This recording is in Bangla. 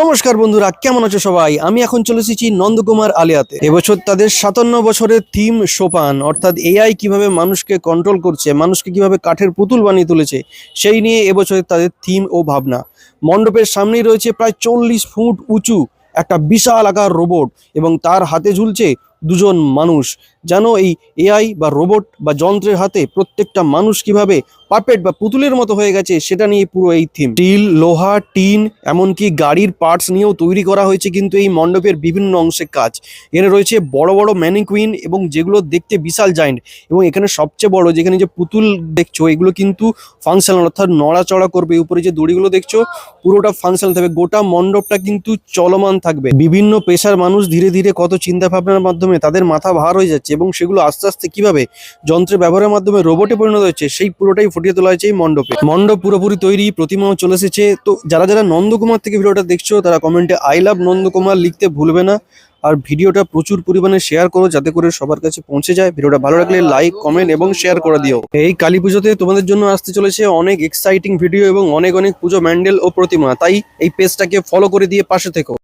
নমস্কার বন্ধুরা, কেমন আছো সবাই? আমি এখন চলে এসেছি নন্দকুমার আলিয়াতে। এবছর তাদের সাতান্ন বছরের থিম সোপান, অর্থাৎ এআই কীভাবে মানুষকে কন্ট্রোল করছে, মানুষকে কীভাবে কাঠের পুতুল বানিয়ে তুলেছে, সেই নিয়ে এবছরের তাদের থিম ও ভাবনা। মণ্ডপের সামনেই রয়েছে প্রায় চল্লিশ ফুট উঁচু একটা বিশাল আকার রোবট এবং তার হাতে ঝুলছে দুজন মানুষ। যেন এই এআই বা রোবট বা যন্ত্রের হাতে প্রত্যেকটা মানুষ কীভাবে পারপেট বা পুতুলের মতো হয়ে গেছে, সেটা নিয়ে পুরো এই থিম স্টিল, লোহা, টিন, এমনকি গাড়ির পার্টস নিয়েও তৈরি করা হয়েছে কিন্তু এই মণ্ডপের বিভিন্ন অংশে কাজ। এখানে রয়েছে বড় বড় ম্যানিকুইন এবং যেগুলো দেখতে বিশাল জায়েন্ট এবং এখানে সবচেয়ে বড় যেখানে যে পুতুল দেখছ, এগুলো কিন্তু ফাংশনাল অর্থাৎ নড়াচড়া করবে। উপরে যে দড়িগুলো দেখছ, পুরোটা ফাংশনাল থাকবে। গোটা মণ্ডপটা কিন্তু চলমান থাকবে। বিভিন্ন পেশার মানুষ ধীরে ধীরে কত চিন্তা ভাবনার মাধ্যমে তাদের মাথা ভার হয়ে যাচ্ছে এবং সেগুলো আস্তে আস্তে কীভাবে যন্ত্রের ব্যবহারের মাধ্যমে রোবটে পরিণত হচ্ছে সেই পুরোটাই ফুটিয়ে তোলা হয়েছে এই মণ্ডপে। মণ্ডপ পুরোপুরি তৈরি, প্রতিমাও চলে এসেছে। তো যারা যারা নন্দকুমার থেকে ভিডিওটা দেখছ, তারা কমেন্টে আই লাভ নন্দকুমার লিখতে ভুলবে না। আর ভিডিওটা প্রচুর পরিমাণে শেয়ার করো যাতে করে সবার কাছে পৌঁছে যায়। ভিডিওটা ভালো লাগলে লাইক কমেন্ট এবং শেয়ার করে দিও। এই কালী পুজোতে তোমাদের জন্য আসতে চলেছে অনেক এক্সাইটিং ভিডিও এবং অনেক অনেক পুজো ম্যান্ডেল ও প্রতিমা। তাই এই পেজটাকে ফলো করে দিয়ে পাশে থেকো।